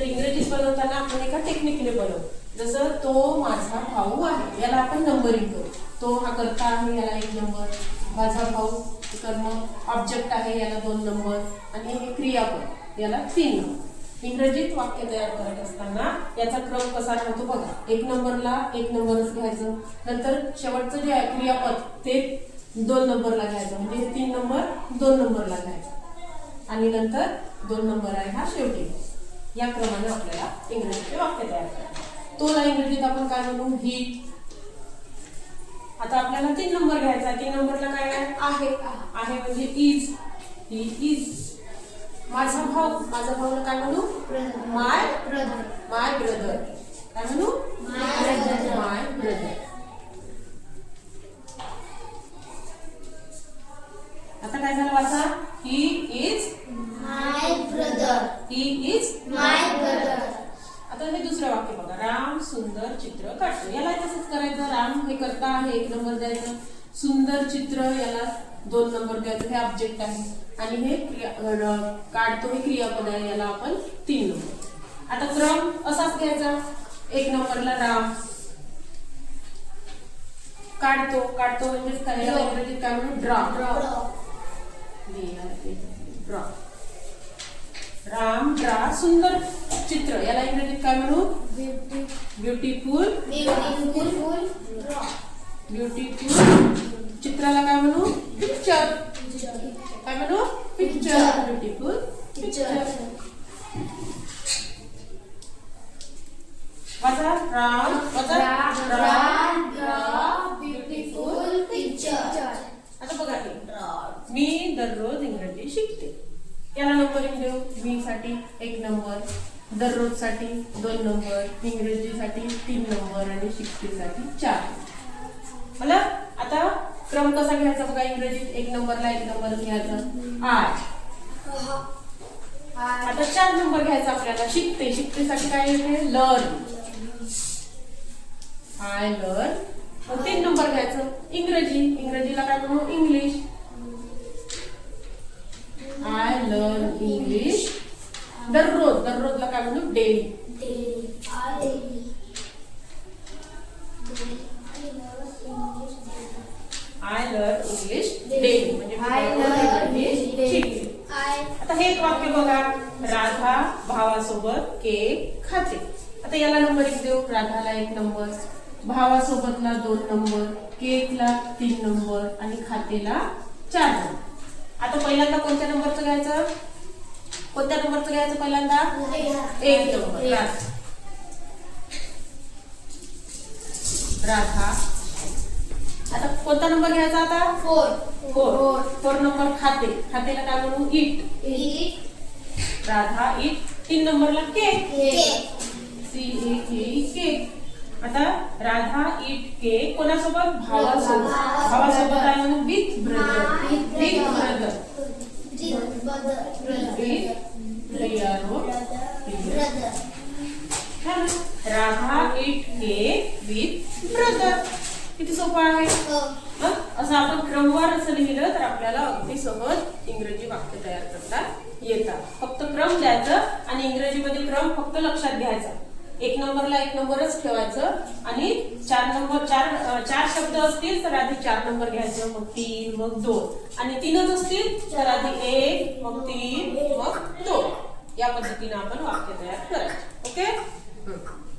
तर इंग्रजीत बनवताना आपण एका टेक्निकने बनवू. जसं तो माझा भाऊ आहे याला आपण नंबरिंग करू. तो हा करता आहे याला एक नंबर माझा भाऊ कर्म ऑब्जेक्ट आहे याला दोन नंबर आणि हे क्रियापद याला तीन नंबर इंग्रजीत वाक्य तयार करत असताना याचा क्रम कसा राहतो बघा. एक नंबरला एक नंबरच घ्यायचं. नंतर शेवटचं जे आहे क्रियापद ते दोन नंबरला घ्यायचं. म्हणजे तीन नंबर दोन नंबरला घ्यायचं. आणि नंतर दोन नंबर आहे हा शेवटी. या क्रमाने आपल्याला इंग्रजीचे वाक्य तयार करायचे तोला इंग्रजीत आपण काय म्हणू ही. आता आपल्याला तीन नंबर घ्यायचा. तीन नंबरला काय आहे? आहे. म्हणजे इज ही इज माझा भाऊ. माझा भाऊला काय म्हणू? माय माय ब्रदर काय म्हणू? माय ब्रदर आता काय झालं वाचा ही इज ही इज आता हे दुसरं वाक्य बघा राम सुंदर चित्र काढतो याला तसंच राम हे करता आहे एक नंबर द्यायचं सुंदर चित्र याला दोन नंबर द्यायचं हे ऑब्जेक्ट आहे. आणि हे काढतो हे क्रियापद आहे याला आपण तीन नंबर. आता क्रम असाच घ्यायचा. एक नंबरला राम. काढतो काढतो म्हणजे काय? म्हणून ड्रॉ ड्रॉ राम ड्रा सुंदर चित्र. याला इंग्रजीत काय म्हणू? ब्युटिफुल ब्युटिफुल चित्राला काय म्हणू? पिक्चर काय म्हणू? पिक्चर ब्युटिफुल पिक्चर वाचा. राम. वाचा. राम. ब्युटिफुल आता बघा मी दररोज इंग्रजी शिकते. याला नंबरिंग देऊ मी साठी एक नंबर. दररोजसाठी दोन नंबर इंग्रजीसाठी तीन नंबर आणि शिक्षेसाठी चार मला आता क्रम कसा घ्यायचा बघा इंग्रजीत एक नंबरला एक नंबर घ्यायचा. आठ. आता चार नंबर घ्यायचा आपल्याला. शिकते. शिकतेसाठी काय येते? लर्न आय लर्न तीन नंबर घ्यायचं. इंग्रजी. इंग्रजीला काय म्हणू? इंग्लिश आय लर्न इंग्लिश दररोज. डेली. आय म्हणजे I learn English daily. शिकते आता हे एक वाक्य बघा. राधा भावासोबत केक खाते. आता याला नंबरिंग देऊ. राधाला एक नंबर भावासोबतला दोन नंबर केकला तीन नंबर आणि खातेला चार नंबर. आता पहिल्यांदा कोणत्या नंबरचं घ्यायचं? कोणत्या नंबरचं घ्यायचं पहिल्यांदा? एक नंबर. राधा. आता कोणता नंबर घ्यायचा आता? फोर. फोर. नंबर खाते. खातेला काय म्हणू इट राधा इट तीन नंबरला cake. C A K cake. आता राधा इट केक. कोणासोबत? भावासोबत. भावासोबत. काय म्हणू with brother. With brother. Radha eat cake with brother. किती सोपं आहे? हं? असं आपण क्रमवार असं लिहिलं तर आपल्याला अगदी सहज इंग्रजी वाक्य तयार करता येतात. फक्त क्रम द्यायचं आणि इंग्रजीमध्ये क्रम फक्त लक्षात घ्यायचा. एक नंबरला एक नंबरच ठेवायचं आणि चार नंबर चार चार शब्द असतील तर आधी चार नंबर घ्यायचं मग तीन मग दोन. आणि तीनच असतील तर आधी एक मग तीन मग दोन. या पद्धतीने आपण वाक्य तयार करायचं. ओके? 嗯。